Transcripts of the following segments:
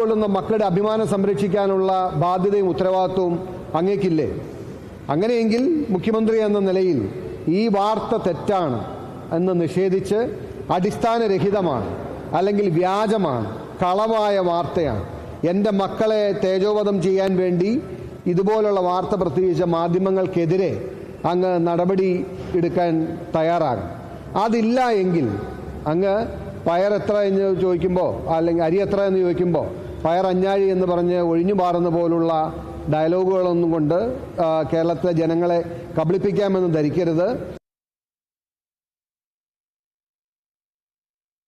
കൊള്ളുന്ന മക്കളുടെ അഭിമാനം സംരക്ഷിക്കാനുള്ള ബാധ്യതയും ഉത്തരവാദിത്വവും അങ്ങേക്കില്ലേ? അങ്ങനെയെങ്കിൽ മുഖ്യമന്ത്രി എന്ന നിലയിൽ ഈ വാർത്ത തെറ്റാണ് എന്ന് നിഷേധിച്ച് അടിസ്ഥാനരഹിതമാണ് അല്ലെങ്കിൽ വ്യാജമാണ് കളവായ വാർത്തയാണ്. എന്റെ മക്കളെ തേജോവധം ചെയ്യാൻ വേണ്ടി ഇതുപോലുള്ള വാർത്ത പ്രത്യേകിച്ച മാധ്യമങ്ങൾക്കെതിരെ അങ്ങ് നടപടി എടുക്കാൻ തയ്യാറാകും അതില്ല എങ്കിൽ അങ്ങ് പയർ എത്ര എന്ന് ചോദിക്കുമ്പോൾ അല്ലെങ്കിൽ അരി എത്ര എന്ന് ചോദിക്കുമ്പോൾ പയർ അഞ്ഞാഴി എന്ന് പറഞ്ഞ് ഒഴിഞ്ഞു മാറുന്ന പോലുള്ള ഡയലോഗുകളൊന്നും കൊണ്ട് കേരളത്തിലെ ജനങ്ങളെ കബളിപ്പിക്കാമെന്ന് ധരിക്കരുത്.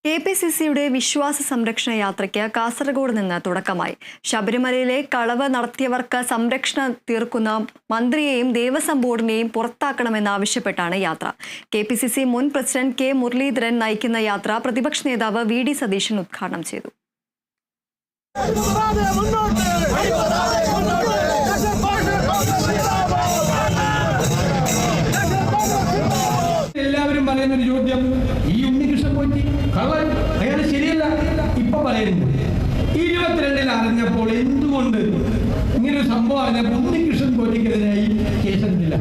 കെ പി സി സിയുടെ വിശ്വാസ സംരക്ഷണ യാത്രയ്ക്ക് കാസർഗോഡ് നിന്ന് തുടക്കമായി. ശബരിമലയിലെ കളവ് നടത്തിയവർക്ക് സംരക്ഷണം തീർക്കുന്ന മന്ത്രിയെയും ദേവസ്വം ബോർഡിനെയും പുറത്താക്കണമെന്നാവശ്യപ്പെട്ടാണ് യാത്ര. കെ പി സി സി മുൻ പ്രസിഡന്റ് കെ മുരളീധരൻ നയിക്കുന്ന യാത്ര പ്രതിപക്ഷ നേതാവ് വി ഡി സതീശൻ ഉദ്ഘാടനം ചെയ്തു. എല്ലാവരും പറയുന്ന ഒരു ചോദ്യം ഈ ഉണ്ണികൃഷ്ണൻ പോറ്റി കള്ളൻ? അയാൾ ശരിയല്ല ഇപ്പൊ പറയുന്നു. ഇരുപത്തിരണ്ടിൽ അറിഞ്ഞപ്പോൾ എന്തുകൊണ്ട് ഇങ്ങനൊരു സംഭവം അറിഞ്ഞപ്പോൾ ഉണ്ണികൃഷ്ണൻ പോറ്റിക്കെതിരായി കേസെടുത്തില്ല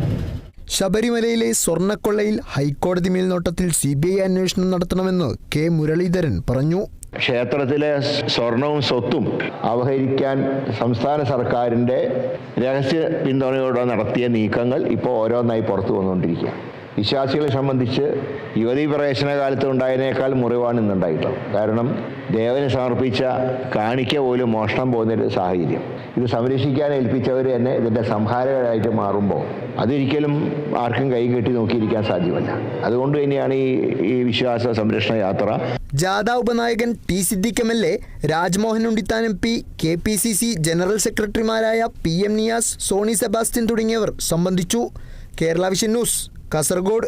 ശബരിമലയിലെ സ്വർണക്കൊള്ളയിൽ ഹൈക്കോടതി മേൽനോട്ടത്തിൽ സി ബി ഐ അന്വേഷണം നടത്തണമെന്ന് കെ മുരളീധരൻ പറഞ്ഞു. ക്ഷേത്രത്തിലെ സ്വർണവും സ്വത്തും അപഹരിക്കാൻ സംസ്ഥാന സർക്കാരിന്റെ രഹസ്യ പിന്തുണയോടെ നടത്തിയ നീക്കങ്ങൾ ഇപ്പോൾ ഓരോന്നായി പുറത്തു വന്നുകൊണ്ടിരിക്കുക വിശ്വാസികളെ സംബന്ധിച്ച് യുവതീ പ്രവേശന കാലത്ത് ഉണ്ടായതിനേക്കാൾ മുറിവാണ് ഇന്നുണ്ടായിട്ടുള്ളത്. കാരണം ദേവന് സമർപ്പിച്ച കാണിക്ക പോലും മോഷണം പോകുന്നൊരു സാഹചര്യം. ഇത് സംരക്ഷിക്കാൻ ഏൽപ്പിച്ചവർ തന്നെ ഇതിന്റെ സംഹാരകരായിട്ട് മാറുമ്പോൾ അതൊരിക്കലും ആർക്കും കൈ കെട്ടി നോക്കിയിരിക്കാൻ സാധ്യമല്ല. അതുകൊണ്ട് തന്നെയാണ് ഈ ഈ വിശ്വാസ സംരക്ഷണ യാത്ര. ജാഥ ഉപനായകൻ T Siddique M L A Rajmohan Unnithan M P K P C C general സെക്രട്ടറിമാരായ പി എം നിയാസ് സോണി സെബാസ്റ്റ്യൻ തുടങ്ങിയവർ സംബന്ധിച്ചു. Kerala vision news Kasaragod